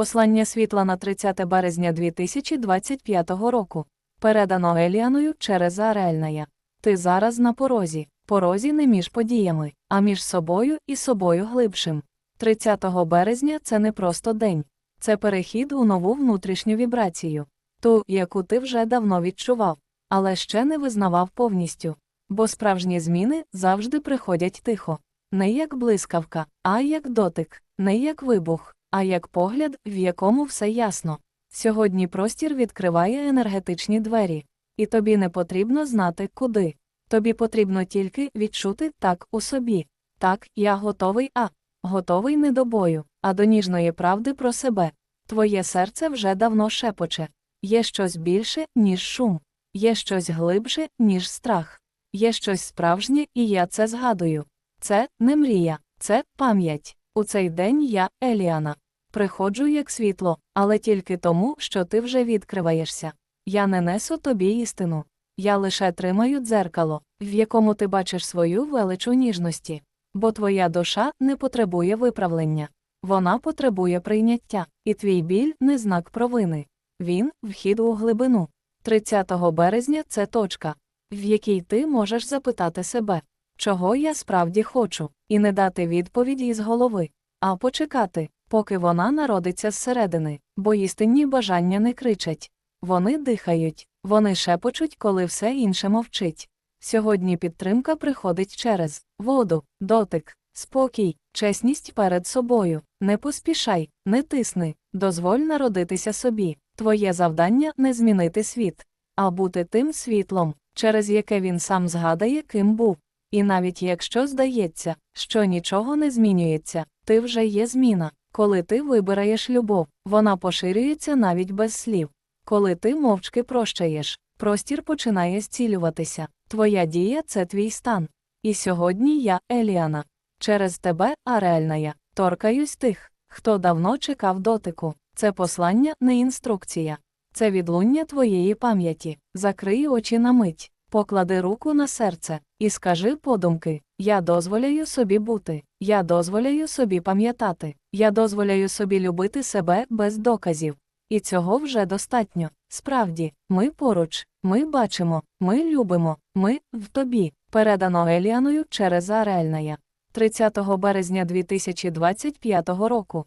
Послання світла на 30 березня 2025 року. Передано Еліаною через Арельная. Ти зараз на порозі. Порозі не між подіями, а між собою і собою глибшим. 30 березня це не просто день, це перехід у нову внутрішню вібрацію, ту, яку ти вже давно відчував, але ще не визнавав повністю. Бо справжні зміни завжди приходять тихо, не як блискавка, а як дотик, не як вибух, а як погляд, в якому все ясно. Сьогодні простір відкриває енергетичні двері, і тобі не потрібно знати, куди. Тобі потрібно тільки відчути так у собі. Так, я готовий, а готовий не до бою, а до ніжної правди про себе. Твоє серце вже давно шепоче. Є щось більше, ніж шум, є щось глибше, ніж страх, є щось справжнє, і я це згадую. Це не мрія, це пам'ять. У цей день я, Еліана, приходжу як світло, але тільки тому, що ти вже відкриваєшся. Я не несу тобі істину. Я лише тримаю дзеркало, в якому ти бачиш свою величу ніжності. Бо твоя душа не потребує виправлення. Вона потребує прийняття, і твій біль не знак провини. Він вхід у глибину. 30 березня це точка, в якій ти можеш запитати себе, чого я справді хочу, і не дати відповіді із голови, а почекати, поки вона народиться зсередини, бо істинні бажання не кричать. Вони дихають, вони шепочуть, коли все інше мовчить. Сьогодні підтримка приходить через воду, дотик, спокій, чесність перед собою. Не поспішай, не тисни, дозволь народитися собі. Твоє завдання не змінити світ, а бути тим світлом, через яке він сам згадає, ким був. І навіть якщо здається, що нічого не змінюється, ти вже є зміна. Коли ти вибираєш любов, вона поширюється навіть без слів. Коли ти мовчки прощаєш, простір починає зцілюватися. Твоя дія це твій стан. І сьогодні я, Еліана, через тебе, Ареальна я, торкаюсь тих, хто давно чекав дотику. Це послання, не інструкція. Це відлуння твоєї пам'яті. Закрий очі на мить, поклади руку на серце і скажи подумки: Я дозволяю собі бути, я дозволяю собі пам'ятати, я дозволяю собі любити себе без доказів. І цього вже достатньо. Справді, ми поруч, ми бачимо, ми любимо, ми в тобі. Передано Еліаною через Арельная. 30 березня 2025 року.